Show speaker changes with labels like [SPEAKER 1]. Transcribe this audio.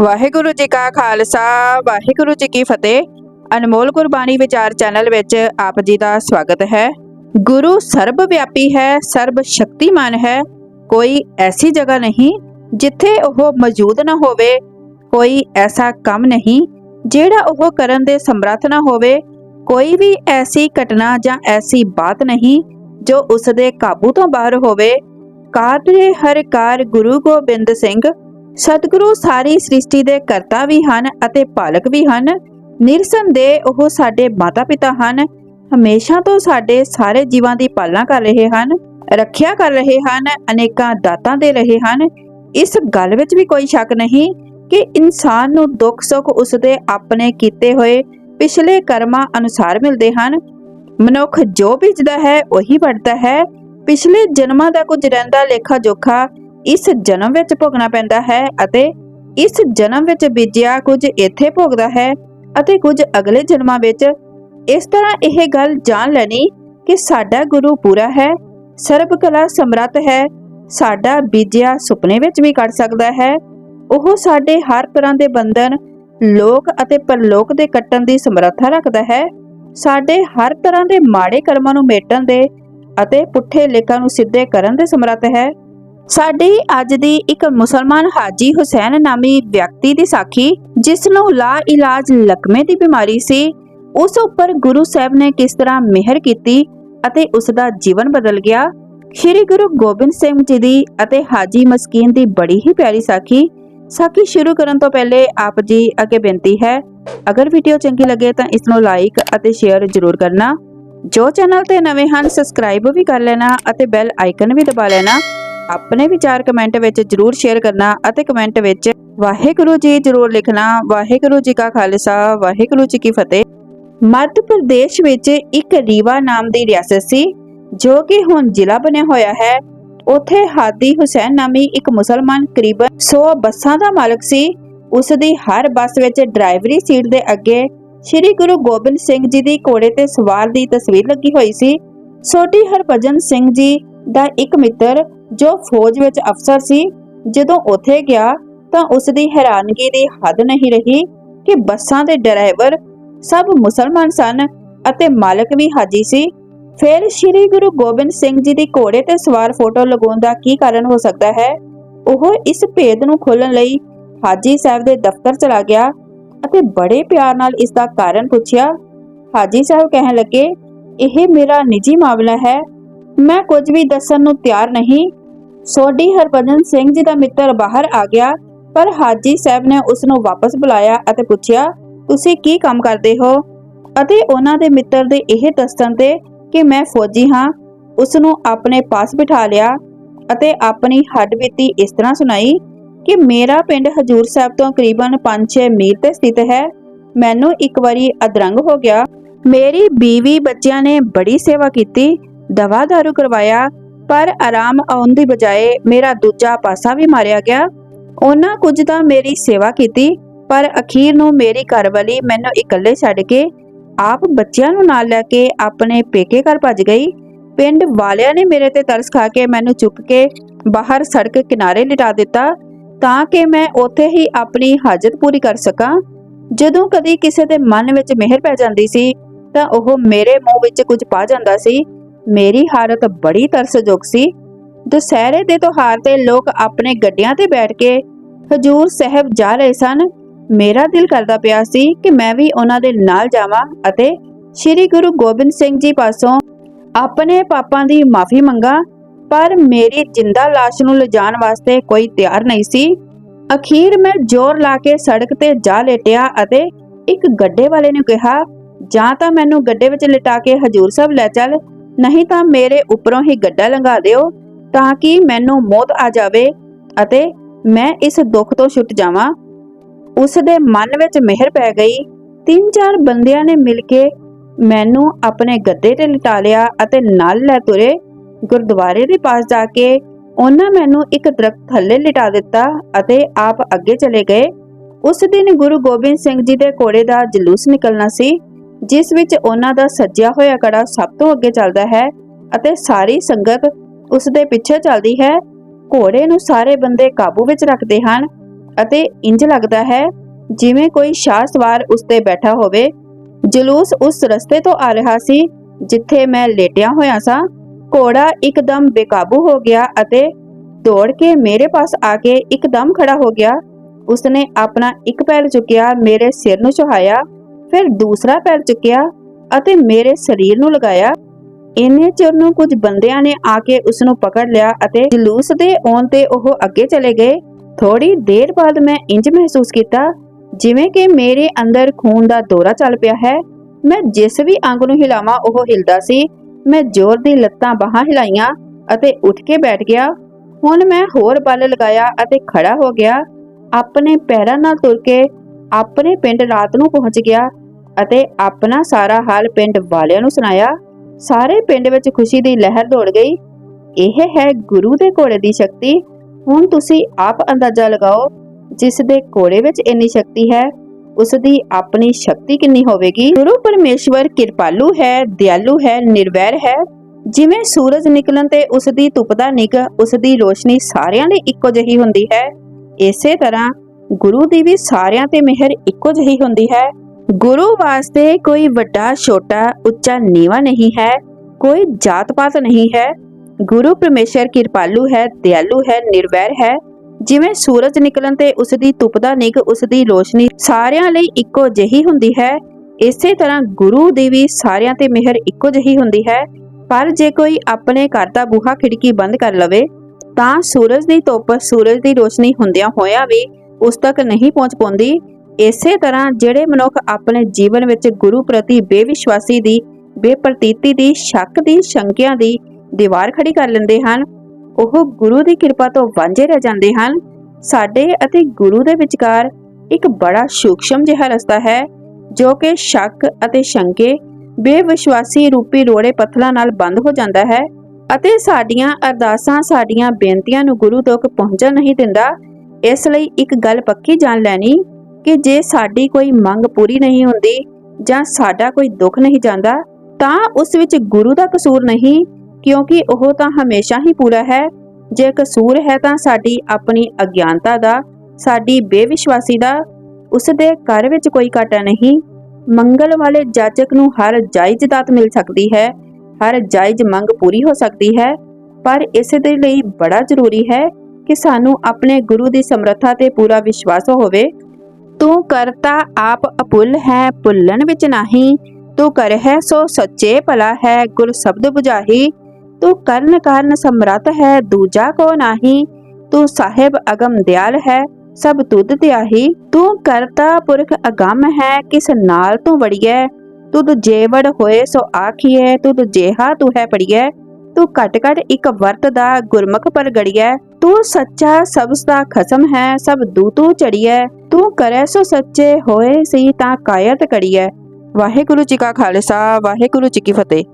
[SPEAKER 1] ਵਾਹਿਗੁਰੂ ਜੀ ਕਾ ਖਾਲਸਾ, ਵਾਹਿਗੁਰੂ ਜੀ ਕੀ ਫਤਿਹ। ਅਨਮੋਲ ਗੁਰਬਾਣੀ ਵਿਚਾਰ ਚੈਨਲ ਵਿੱਚ ਆਪ ਜੀ ਦਾ ਸਵਾਗਤ ਹੈ। ਗੁਰੂ ਸਰਬ ਵਿਆਪੀ ਹੈ, ਸਰਬ ਸ਼ਕਤੀਮਾਨ ਹੈ। ਕੋਈ ਐਸੀ ਜਗ੍ਹਾ ਨਹੀਂ ਜਿੱਥੇ ਉਹ ਮੌਜੂਦ ਨਾ ਹੋਵੇ। ਕੋਈ ਐਸਾ ਕੰਮ ਨਹੀਂ ਜਿਹੜਾ ਉਹ ਕਰਨ ਦੇ ਸਮਰੱਥ ਨਾ ਹੋਵੇ। ਕੋਈ ਵੀ ਐਸੀ ਘਟਨਾ ਜਾਂ ਐਸੀ ਬਾਤ ਨਹੀਂ ਜੋ ਉਸ ਦੇ ਕਾਬੂ ਤੋਂ ਬਾਹਰ ਹੋਵੇ। ਕਾਦਰੇ ਹਰ ਕਾਰ ਗੁਰੂ ਗੋਬਿੰਦ ਸਿੰਘ ਸਤਿਗੁਰੂ ਸਾਰੀ ਸ੍ਰਿਸ਼ਟੀ ਦੇ ਕਰਤਾ ਵੀ ਹਨ ਅਤੇ ਪਾਲਕ ਵੀ ਹਨ। ਨਿਰਸੰਦੇਹ ਉਹ ਸਾਡੇ ਮਾਤਾ-ਪਿਤਾ ਹਨ। ਹਮੇਸ਼ਾ ਤੋਂ ਸਾਡੇ ਸਾਰੇ ਜੀਵਾਂ ਦੀ ਪਾਲਣਾ ਕਰ ਰਹੇ ਹਨ, ਰੱਖਿਆ ਕਰ ਰਹੇ ਹਨ, ਅਨੇਕਾਂ ਦਾਤਾਂ ਦੇ ਰਹੇ ਹਨ। ਇਸ ਗੱਲ ਵਿੱਚ ਵੀ ਕੋਈ ਸ਼ੱਕ ਨਹੀਂ ਕਿ ਇਨਸਾਨ ਨੂੰ ਦੁੱਖ ਸੁੱਖ ਉਸਦੇ ਆਪਣੇ ਕੀਤੇ ਹੋਏ ਪਿਛਲੇ ਕਰਮਾਂ ਅਨੁਸਾਰ ਮਿਲਦੇ ਹਨ। ਮਨੁੱਖ ਜੋ ਬੀਜਦਾ ਹੈ, ਉਹੀ ਵੱਢਦਾ ਹੈ। ਪਿਛਲੇ ਜਨਮਾਂ ਦਾ ਕੁਝ ਰਹਿੰਦਾ ਲੇਖਾ ਜੋਖਾ ਇਸ ਜਨਮ ਵਿੱਚ ਭੋਗਣਾ ਪੈਂਦਾ ਹੈ ਅਤੇ ਇਸ ਜਨਮ ਵਿੱਚ ਬੀਜਿਆ ਕੁਝ ਇੱਥੇ ਭੋਗਦਾ ਹੈ ਅਤੇ ਕੁਝ ਅਗਲੇ ਜਨਮਾਂ ਵਿੱਚ। ਇਸ ਤਰ੍ਹਾਂ ਇਹ ਗੱਲ ਜਾਣ ਲੈਣੀ ਕਿ ਸਾਡਾ ਗੁਰੂ ਪੂਰਾ ਹੈ ਸਰਬ ਕਲਾ ਸਮਰੱਥ ਹੈ, ਸਾਡਾ ਬੀਜਿਆ ਸੁਪਨੇ ਵਿੱਚ ਵੀ ਕੱਢ ਸਕਦਾ ਹੈ। ਉਹ ਸਾਡੇ ਹਰ ਤਰ੍ਹਾਂ ਦੇ ਬੰਧਨ, ਲੋਕ ਅਤੇ ਪਰਲੋਕ ਦੇ ਕੱਟਣ ਦੀ ਸਮਰੱਥਾ ਰੱਖਦਾ ਹੈ। ਸਾਡੇ ਹਰ ਤਰ੍ਹਾਂ ਦੇ ਮਾੜੇ ਕਰਮਾਂ ਨੂੰ ਮੇਟਣ ਦੇ ਅਤੇ ਪੁੱਠੇ ਲੇਖਾਂ ਨੂੰ ਸਿੱਧੇ ਕਰਨ ਦੇ ਸਮਰੱਥ ਹੈ। ਸਾਡੀ ਅੱਜ ਦੀ ਇੱਕ ਮੁਸਲਮਾਨ ਹਾਜੀ ਹੁਸੈਨ ਨਾਮੀ ਵਿਅਕਤੀ ਦੀ ਸਾਖੀ ਜਿਸ ਨੂੰ ਲਾ ਇਲਾਜ ਲਕਮੇ ਦੀ ਬਿਮਾਰੀ ਸੀ, ਉਸ ਉੱਪਰ ਗੁਰੂ ਸਾਹਿਬ ਨੇ ਕਿਸ ਤਰ੍ਹਾਂ ਮਿਹਰ ਕੀਤੀ ਅਤੇ ਉਸ ਦਾ ਜੀਵਨ ਬਦਲ ਗਿਆ? ਸ੍ਰੀ ਗੁਰੂ ਗੋਬਿੰਦ ਸਿੰਘ ਜੀ ਦੀ ਅਤੇ ਹਾਜੀ ਮਸਕੀਨ ਦੀ ਬੜੀ ਹੀ ਪਿਆਰੀ ਸਾਖੀ। ਸਾਖੀ ਸ਼ੁਰੂ ਕਰਨ ਤੋਂ ਪਹਿਲੇ ਆਪ ਜੀ ਅੱਗੇ ਬੇਨਤੀ ਹੈ, ਅਗਰ ਵੀਡੀਓ ਚੰਗੀ ਲੱਗੇ ਤਾਂ ਇਸ ਨੂੰ ਲਾਈਕ ਅਤੇ ਸ਼ੇਅਰ ਜ਼ਰੂਰ ਕਰਨਾ। ਜੋ ਚੈਨਲ ਤੇ ਨਵੇਂ ਹਨ, ਸਬਸਕ੍ਰਾਈਬ ਵੀ ਕਰ ਲੈਣਾ ਅਤੇ ਬੈਲ ਆਈਕਨ ਵੀ ਦਬਾ ਲੈਣਾ। ਆਪਣੇ ਵਿਚਾਰ ਕਮੈਂਟ ਵਿੱਚ ਜਰੂਰ ਸ਼ੇਅਰ ਕਰਨਾ ਅਤੇ ਕਮੈਂਟ ਵਿੱਚ ਵਾਹਿਗੁਰੂ ਜੀ ਜਰੂਰ ਲਿਖਣਾ। ਵਾਹਿਗੁਰੂ ਜੀ ਕਾ ਖਾਲਸਾ, ਵਾਹਿਗੁਰੂ ਜੀ ਕੀ ਫਤਿਹ। ਮੱਧ ਪ੍ਰਦੇਸ਼ ਵਿੱਚ ਇੱਕ ਰੀਵਾ ਨਾਮ ਦੀ ਰਿਆਸਤ ਸੀ, ਜੋ ਕਿ ਹੁਣ ਜ਼ਿਲ੍ਹਾ ਬਣਿਆ ਹੋਇਆ ਹੈ। ਉੱਥੇ ਹਾਦੀ ਹੁਸੈਨ ਨਾਮੀ ਇੱਕ ਮੁਸਲਮਾਨ ਕਰੀਬਨ 100 ਬੱਸਾਂ ਦਾ ਮਾਲਕ ਸੀ। ਉਸ ਦੀ ਹਰ ਬੱਸ ਵਿੱਚ ਡਰਾਈਵਰੀ ਸੀਟ ਦੇ ਅੱਗੇ ਸ੍ਰੀ ਗੁਰੂ ਗੋਬਿੰਦ ਸਿੰਘ ਜੀ ਦੀ ਘੋੜੇ ਤੇ ਸਵਾਰ ਦੀ ਤਸਵੀਰ ਲੱਗੀ ਹੋਈ ਸੀ। ਸੋਢੀ ਹਰਭਜਨ ਸਿੰਘ ਜੀ ਦਾ ਇੱਕ ਮਿੱਤਰ ਜੋ ਫੌਜ ਵਿੱਚ ਅਫਸਰ ਸੀ, ਜਦੋਂ ਉੱਥੇ ਗਿਆ ਤਾਂ ਉਸ ਦੀ ਹੈਰਾਨਗੀ ਦੀ ਹੱਦ ਨਹੀਂ ਰਹੀ ਕਿ ਬੱਸਾਂ ਦੇ ਡਰਾਈਵਰ ਸਭ ਮੁਸਲਮਾਨ ਸਨ ਅਤੇ ਮਾਲਕ ਵੀ ਹਾਜੀ ਸੀ। ਫਿਰ ਸ੍ਰੀ ਗੁਰੂ ਗੋਬਿੰਦ ਸਿੰਘ ਜੀ ਦੀ ਘੋੜੇ ਤੇ ਸਵਾਰ ਫੋਟੋ ਲਗਾਉਣ ਦਾ ਕੀ ਕਾਰਨ ਹੋ ਸਕਦਾ ਹੈ? ਉਹ ਇਸ ਭੇਦ ਨੂੰ ਖੋਲਣ ਲਈ ਹਾਜੀ ਸਾਹਿਬ ਦੇ ਦਫ਼ਤਰ ਚਲਾ ਗਿਆ ਅਤੇ ਬੜੇ ਪਿਆਰ ਨਾਲ ਇਸ ਦਾ ਕਾਰਨ ਪੁੱਛਿਆ। ਹਾਜੀ ਸਾਹਿਬ ਕਹਿਣ ਲੱਗੇ, ਇਹ ਮੇਰਾ ਨਿੱਜੀ ਮਾਮਲਾ ਹੈ। ਮੈਂ ਕੁਝ ਵੀ ਦੱਸਣ ਨੂੰ ਤਿਆਰ ਨਹੀਂ। ਸੋਢੀ ਹਰਭਜਨ ਸਿੰਘ ਜੀ ਦਾ ਮਿੱਤਰ ਬਾਹਰ ਆ ਗਿਆ, ਪਰ ਹਾਜੀ ਸਾਹਿਬ ਨੇ ਉਸ ਨੂੰ ਵਾਪਸ ਬੁਲਾਇਆ ਅਤੇ ਪੁੱਛਿਆ, ਤੁਸੀਂ ਕੀ ਕੰਮ ਕਰਦੇ ਹੋ? ਅਤੇ ਉਹਨਾਂ ਦੇ ਮਿੱਤਰ ਦੇ ਇਹ ਦੱਸਣ ਤੇ ਕਿ ਮੈਂ ਫੌਜੀ ਹਾਂ ਉਸ ਨੂੰ ਆਪਣੇ ਪਾਸ ਬਿਠਾ ਲਿਆ ਅਤੇ ਆਪਣੀ ਹੱਡਬੀਤੀ ਇਸ ਤਰ੍ਹਾਂ ਸੁਣਾਈ ਕਿ ਮੇਰਾ ਪਿੰਡ ਹਜੂਰ ਸਾਹਿਬ ਤੋਂ ਕਰੀਬਨ 5-6 ਮੀਲ ਤੇ ਸਥਿਤ ਹੈ। ਮੈਨੂੰ ਇੱਕ ਵਾਰੀ ਅਧਰੰਗ ਹੋ ਗਿਆ। ਮੇਰੀ ਬੀਵੀ ਬੱਚਿਆਂ ਨੇ ਬੜੀ ਸੇਵਾ ਕੀਤੀ ਦਵਾ ਦਾਰੂ ਕਰਵਾਇਆ, ਪਰ ਆਰਾਮ ਆਉਣ ਦੀ ਬਜਾਏ ਮੇਰਾ ਦੂਜਾ ਪਾਸਾ ਵੀ ਮਾਰਿਆ ਗਿਆ। ਉਹਨਾਂ ਕੁਝ ਤਾਂ ਮੇਰੀ ਸੇਵਾ ਕੀਤੀ, ਪਰ ਅਖੀਰ ਨੂੰ ਮੇਰੀ ਘਰਵਾਲੀ ਮੈਨੂੰ ਇਕੱਲੇ ਛੱਡ ਕੇ ਆਪ ਬੱਚਿਆਂ ਨੂੰ ਨਾਲ ਲੈ ਕੇ ਆਪਣੇ ਪੇਕੇ ਘਰ ਭੱਜ ਗਈ। ਪਿੰਡ ਵਾਲਿਆਂ ਨੇ ਮੇਰੇ ਤੇ ਤਰਸ ਖਾ ਕੇ ਮੈਨੂੰ ਚੁੱਕ ਕੇ ਬਾਹਰ ਸੜਕ ਕਿਨਾਰੇ ਲਿਟਾ ਦਿੱਤਾ, ਤਾਂ ਕਿ ਮੈਂ ਉੱਥੇ ਹੀ ਆਪਣੀ ਹਾਜਤ ਪੂਰੀ ਕਰ ਸਕਾਂ। ਜਦੋਂ ਕਦੀ ਕਿਸੇ ਦੇ ਮਨ ਵਿੱਚ ਮਿਹਰ ਪੈ ਜਾਂਦੀ ਸੀ, ਤਾਂ ਉਹ ਮੇਰੇ ਮੂੰਹ ਵਿੱਚ ਕੁਝ ਪਾ ਜਾਂਦਾ ਸੀ। ਮੇਰੀ ਹਾਲਤ ਬੜੀ ਤਰਸਯੋਗ ਸੀ। ਦੁਸਹਿਰੇ ਦੇ ਤਿਉਹਾਰ ਤੇ ਲੋਕ ਆਪਣੇ ਗੱਡੀਆਂ ਤੇ ਬੈਠ ਕੇ ਹਜੂਰ ਸਾਹਿਬ ਜਾ ਰਹੇ ਸਨ। ਮੇਰਾ ਦਿਲ ਕਰਦਾ ਪਿਆ ਸੀ ਕਿ ਮੈਂ ਵੀ ਉਹਨਾਂ ਦੇ ਨਾਲ ਜਾਵਾਂ ਅਤੇ ਸ੍ਰੀ ਗੁਰੂ ਗੋਬਿੰਦ ਸਿੰਘ ਜੀ ਪਾਸੋਂ ਆਪਣੇ ਪਾਪਾਂ ਦੀ ਮਾਫੀ ਮੰਗਾ, ਪਰ ਮੇਰੀ ਜਿੰਦਾ ਲਾਸ਼ ਨੂੰ ਲਿਜਾਣ ਵਾਸਤੇ ਕੋਈ ਤਿਆਰ ਨਹੀਂ ਸੀ। ਅਖੀਰ ਮੈਂ ਜ਼ੋਰ ਲਾ ਕੇ ਸੜਕ ਤੇ ਜਾ ਲੇਟਿਆ ਅਤੇ ਇੱਕ ਗੱਡੇ ਵਾਲੇ ਨੂੰ ਕਿਹਾ, ਜਾਂ ਤਾਂ ਮੈਨੂੰ ਗੱਡੇ ਵਿੱਚ ਲਿਟਾ ਕੇ ਹਜੂਰ ਸਾਹਿਬ ਲੈ ਚੱਲ ਨਹੀਂ ਤਾਂ ਮੇਰੇ ਉੱਪਰੋਂ ਹੀ ਗੱਡਾ ਲੰਘਾ ਦਿਓ ਤਾਂ ਕਿ ਮੈਨੂੰ ਮੌਤ ਆ ਜਾਵੇ ਅਤੇ ਮੈਂ ਇਸ ਦੁੱਖ ਤੋਂ ਛੁੱਟ ਜਾਵਾਂ। ਉਸ ਦੇ ਮਨ ਵਿੱਚ ਮਿਹਰ ਪੈ ਗਈ। ਤਿੰਨ ਚਾਰ ਬੰਦਿਆਂ ਨੇ ਮਿਲ ਕੇ ਮੈਨੂੰ ਆਪਣੇ ਗੱਦੇ ਤੇ ਲਿਟਾ ਲਿਆ ਅਤੇ ਨਾਲ ਲੈ ਤੁਰੇ। ਗੁਰਦੁਆਰੇ ਦੇ ਪਾਸ ਜਾ ਕੇ ਉਹਨਾਂ ਮੈਨੂੰ ਇੱਕ ਦਰਖਤ ਥੱਲੇ ਲਿਟਾ ਦਿੱਤਾ ਅਤੇ ਆਪ ਅੱਗੇ ਚਲੇ ਗਏ। ਉਸ ਦਿਨ ਗੁਰੂ ਗੋਬਿੰਦ ਸਿੰਘ ਜੀ ਦੇ ਘੋੜੇ ਦਾ ਜਲੂਸ ਨਿਕਲਣਾ ਸੀ। ਜਿਸ ਵਿੱਚ ਉਹਨਾਂ ਦਾ ਸੱਜਿਆ ਹੋਇਆ ਕੜਾ ਸਭ ਤੋਂ ਅੱਗੇ ਚੱਲਦਾ ਹੈ ਅਤੇ ਸਾਰੀ ਸੰਗਤ ਉਸ ਦੇ ਪਿੱਛੇ ਚੱਲਦੀ ਹੈ। ਘੋੜੇ ਨੂੰ ਸਾਰੇ ਬੰਦੇ ਕਾਬੂ ਵਿੱਚ ਰੱਖਦੇ ਹਨ ਅਤੇ ਇੰਜ ਲੱਗਦਾ ਹੈ ਜਿਵੇਂ ਕੋਈ ਸ਼ਾਹ ਸਵਾਰ ਉਸ ਤੇ ਬੈਠਾ ਹੋਵੇ। ਜਲੂਸ ਉਸ ਰਸਤੇ ਤੋਂ ਆ ਰਿਹਾ ਸੀ ਜਿੱਥੇ ਮੈਂ ਲੇਟਿਆ ਹੋਇਆ ਸਾਂ। ਘੋੜਾ ਇੱਕਦਮ ਬੇਕਾਬੂ ਹੋ ਗਿਆ ਅਤੇ ਦੌੜ ਕੇ ਮੇਰੇ ਪਾਸ ਆ ਕੇ ਇੱਕਦਮ ਖੜਾ ਹੋ ਗਿਆ। ਉਸਨੇ ਆਪਣਾ ਇੱਕ ਪੈਰ ਚੁੱਕਿਆ, ਮੇਰੇ ਸਿਰ ਨੂੰ ਚੁਹਾਇਆ ਫਿਰ ਦੂਸਰਾ ਪੈਰ ਚੁੱਕਿਆ ਅਤੇ ਮੇਰੇ ਸਰੀਰ ਨੂੰ ਲਗਾਇਆ। ਇੰਨੇ ਚਿਰ ਨੂੰ ਕੁਝ ਬੰਦਿਆਂ ਨੇ ਆ ਕੇ ਉਸ ਨੂੰ ਪਕੜ ਲਿਆ ਅਤੇ ਜਲੂਸ ਦੇ ਆਉਣ ਤੇ ਉਹ ਅੱਗੇ ਚਲੇ ਗਏ। ਥੋੜੀ ਦੇਰ ਬਾਅਦ ਮੈਂ ਇੰਜ ਮਹਿਸੂਸ ਕੀਤਾ, ਜਿਵੇਂ ਕਿ ਮੇਰੇ ਅੰਦਰ ਖੂਨ ਦਾ ਦੌਰਾ ਚੱਲ ਪਿਆ ਹੈ। ਮੈਂ ਜਿਸ ਵੀ ਅੰਗ ਨੂੰ ਹਿਲਾਵਾਂ, ਉਹ ਹਿਲਦਾ ਸੀ। ਮੈਂ ਜ਼ੋਰ ਦੀ ਲੱਤਾਂ ਬਾਹਾਂ ਹਿਲਾਈਆਂ ਅਤੇ ਉੱਠ ਕੇ ਬੈਠ ਗਿਆ। ਹੁਣ ਮੈਂ ਹੋਰ ਬਲ ਲਗਾਇਆ ਅਤੇ ਖੜਾ ਹੋ ਗਿਆ। ਆਪਣੇ ਪੈਰਾਂ ਨਾਲ ਤੁਰ ਕੇ ਆਪਣੇ ਪਿੰਡ ਰਾਤ ਨੂੰ ਪਹੁੰਚ ਗਿਆ। ਅਤੇ ਆਪਣਾ ਸਾਰਾ ਹਾਲ ਪਿੰਡ ਵਾਲਿਆਂ ਨੂੰ ਸੁਣਾਇਆ। ਸਾਰੇ ਪਿੰਡ ਵਿੱਚ ਖੁਸ਼ੀ ਦੀ ਲਹਿਰ ਦੌੜ ਗਈ। ਇਹ ਹੈ ਗੁਰੂ ਦੇ ਘੋੜੇ ਦੀ ਸ਼ਕਤੀ। ਹੁਣ ਤੁਸੀਂ ਆਪ ਅੰਦਾਜ਼ਾ ਲਗਾਓ, ਜਿਸ ਦੇ ਘੋੜੇ ਵਿੱਚ ਇੰਨੀ ਸ਼ਕਤੀ ਹੈ ਉਸ ਦੀ ਆਪਣੀ ਸ਼ਕਤੀ ਕਿੰਨੀ ਹੋਵੇਗੀ? ਗੁਰੂ ਪਰਮੇਸ਼ਵਰ ਕਿਰਪਾਲੂ ਹੈ, ਦਿਆਲੂ ਹੈ, ਨਿਰਵੈਰ ਹੈ। ਜਿਵੇਂ ਸੂਰਜ ਨਿਕਲਣ ਤੇ ਉਸ ਦੀ ਧੁੱਪ ਦਾ ਨਿਗ ਉਸ ਦੀ ਰੋਸ਼ਨੀ ਸਾਰਿਆਂ ਲਈ ਇੱਕੋ ਜਿਹੀ ਹੁੰਦੀ ਹੈ, ਇਸੇ ਤਰ੍ਹਾਂ ਗੁਰੂ ਦੀ ਵੀ ਸਾਰਿਆਂ ਤੇ ਮਿਹਰ ਇੱਕੋ ਜਿਹੀ ਹੁੰਦੀ ਹੈ। ਗੁਰੂ ਵਾਸਤੇ ਕੋਈ ਵੱਡਾ, ਛੋਟਾ, ਉੱਚਾ ਨੀਵਾ ਨਹੀਂ ਹੈ, ਕੋਈ ਜਾਤ ਪਾਤ ਨਹੀਂ ਹੈ। ਗੁਰੂ ਪਰਮੇਸ਼ਰ ਕਿਰਪਾਲੂ ਹੈ, ਦਿਆਲੂ ਹੈ, ਨਿਰਵੈਰ ਹੈ। ਜਿਵੇਂ ਸੂਰਜ ਨਿਕਲਣ ਤੇ ਉਸ ਦੀ ਧੁੱਪ ਦਾ ਨਿਗ ਉਸ ਦੀ ਰੋਸ਼ਨੀ ਸਾਰਿਆਂ ਲਈ ਇੱਕੋ ਜਿਹੀ ਹੁੰਦੀ ਹੈ, ਇਸੇ ਤਰ੍ਹਾਂ ਗੁਰੂ ਦੀ ਵੀ ਸਾਰਿਆਂ ਤੇ ਮਿਹਰ ਇੱਕੋ ਜਿਹੀ ਹੁੰਦੀ ਹੈ। ਪਰ ਜੇ ਕੋਈ ਆਪਣੇ ਘਰ ਦਾ ਬੂਹਾ ਖਿੜਕੀ ਬੰਦ ਕਰ ਲਵੇ, ਤਾਂ ਸੂਰਜ ਦੀ ਧੁੱਪ, ਸੂਰਜ ਦੀ ਰੋਸ਼ਨੀ ਹੁੰਦਿਆਂ ਹੋਇਆਂ ਵੀ ਉਸ ਤੱਕ ਨਹੀਂ ਪਹੁੰਚ ਪਾਉਂਦੀ। ਇਸੇ ਤਰ੍ਹਾਂ ਜਿਹੜੇ ਮਨੁੱਖ ਆਪਣੇ ਜੀਵਨ ਵਿੱਚ ਗੁਰੂ ਪ੍ਰਤੀ ਬੇਵਿਸ਼ਵਾਸੀ ਦੀ, ਬੇਪ੍ਰਤੀਤੀ ਦੀ, ਸ਼ੱਕ ਦੀ, ਸ਼ੰਕਿਆਂ ਦੀ ਦੀਵਾਰ ਖੜੀ ਕਰ ਲੈਂਦੇ ਹਨ, ਉਹ ਗੁਰੂ ਦੀ ਕਿਰਪਾ ਤੋਂ ਵਾਂਝੇ ਰਹਿ ਜਾਂਦੇ ਹਨ। ਸਾਡੇ ਅਤੇ ਗੁਰੂ ਦੇ ਵਿਚਕਾਰ ਇੱਕ ਬੜਾ ਸੂਖਸ਼ਮ ਜਿਹਾ ਰਸਤਾ ਹੈ, ਜੋ ਕਿ ਸ਼ੱਕ ਅਤੇ ਸ਼ੰਕੇ, ਬੇਵਿਸ਼ਵਾਸੀ ਰੂਪੀ ਰੋੜੇ ਪੱਥਰਾਂ ਨਾਲ ਬੰਦ ਹੋ ਜਾਂਦਾ ਹੈ ਅਤੇ ਸਾਡੀਆਂ ਅਰਦਾਸਾਂ, ਸਾਡੀਆਂ ਬੇਨਤੀਆਂ ਨੂੰ ਗੁਰੂ ਤੱਕ ਪਹੁੰਚਣ ਨਹੀਂ ਦਿੰਦਾ। ਇਸ ਲਈ ਇੱਕ ਗੱਲ ਪੱਕੀ ਜਾਣ ਲੈਣੀ ਕਿ ਜੇ ਸਾਡੀ ਕੋਈ ਮੰਗ ਪੂਰੀ ਨਹੀਂ ਹੁੰਦੀ ਜਾਂ ਸਾਡਾ ਕੋਈ ਦੁੱਖ ਨਹੀਂ ਜਾਂਦਾ, ਤਾਂ ਉਸ ਵਿੱਚ ਗੁਰੂ ਦਾ ਕਸੂਰ ਨਹੀਂ, ਕਿਉਂਕਿ ਉਹ ਤਾਂ ਹਮੇਸ਼ਾ ਹੀ ਪੂਰਾ ਹੈ। ਜੇ ਕਸੂਰ ਹੈ ਤਾਂ ਸਾਡੀ ਆਪਣੀ ਅਗਿਆਨਤਾ ਦਾ, ਸਾਡੀ ਬੇਵਿਸ਼ਵਾਸੀ ਦਾ, ਉਸ ਦੇ ਘਰ ਵਿੱਚ ਕੋਈ ਘਾਟਾ ਨਹੀਂ। ਮੰਗਲ ਵਾਲੇ ਜਾਚਕ ਨੂੰ ਹਰ ਜਾਇਜ਼ ਦਾਤ ਮਿਲ ਸਕਦੀ ਹੈ, ਹਰ ਜਾਇਜ਼ ਮੰਗ ਪੂਰੀ ਹੋ ਸਕਦੀ ਹੈ, ਪਰ ਇਸ ਦੇ ਲਈ ਬੜਾ ਜ਼ਰੂਰੀ ਹੈ ਕਿ ਸਾਨੂੰ ਆਪਣੇ ਗੁਰੂ ਦੀ ਸਮਰੱਥਾ ਤੇ ਪੂਰਾ ਵਿਸ਼ਵਾਸ ਹੋਵੇ। ਤੂੰ ਕਰਤਾ ਆਪ ਅਪੁੱਲ ਹੈ, ਭੁੱਲਣ ਵਿੱਚ ਨਹੀਂ। ਤੂੰ ਕਰ ਹੈ ਸੋ ਸੱਚੇ ਭਲਾ ਹੈ, ਗੁਰ ਸ਼ਬਦ 부ਝਾਹੀ ਤੂੰ ਕਰਨ ਕਾਰਨ ਸਮਰੱਥ ਹੈ, ਦੂਜਾ ਕੋ ਨਹੀਂ। ਤੂੰ ਸਾਹਿਬ ਅਗਮ ਦਿਆਲ ਹੈ, ਸਭ ਤੁਧ ਧਿਆਹੀ ਤੂੰ ਕਰਤਾ ਪੁਰਖ ਅਗਮ ਹੈ, ਕਿਸ ਨਾਲ ਤੂੰ ਵੜੀਐ? ਤੂੰ ਜੇਵੜ ਹੋਏ ਸੋ ਆਖੀਐ, ਤੁਧ ਜੇਹਾ ਤੂੰ ਹੈ ਪੜੀਐ। ਤੂੰ ਘਟ ਘਟ ਇੱਕ ਵਰਤ ਦਾ ਗੁਰਮੁਖ ਪਰ ਗੜੀਐ ਤੂੰ ਸੱਚਾ ਸਬਸ ਦਾ ਖਸਮ ਹੈ, ਸਭ ਦੂ ਤੂੰ ਚੜੀਐ। ਤੂੰ ਕਰੈ ਸੋ ਸੱਚੇ ਹੋਏ ਸੀ ਤਾਂ ਕਾਇਤ ਕੜੀਐ ਵਾਹਿਗੁਰੂ ਜੀ ਕਾ ਖਾਲਸਾ, ਵਾਹਿਗੁਰੂ ਜੀ ਕੀ ਫਤਿਹ।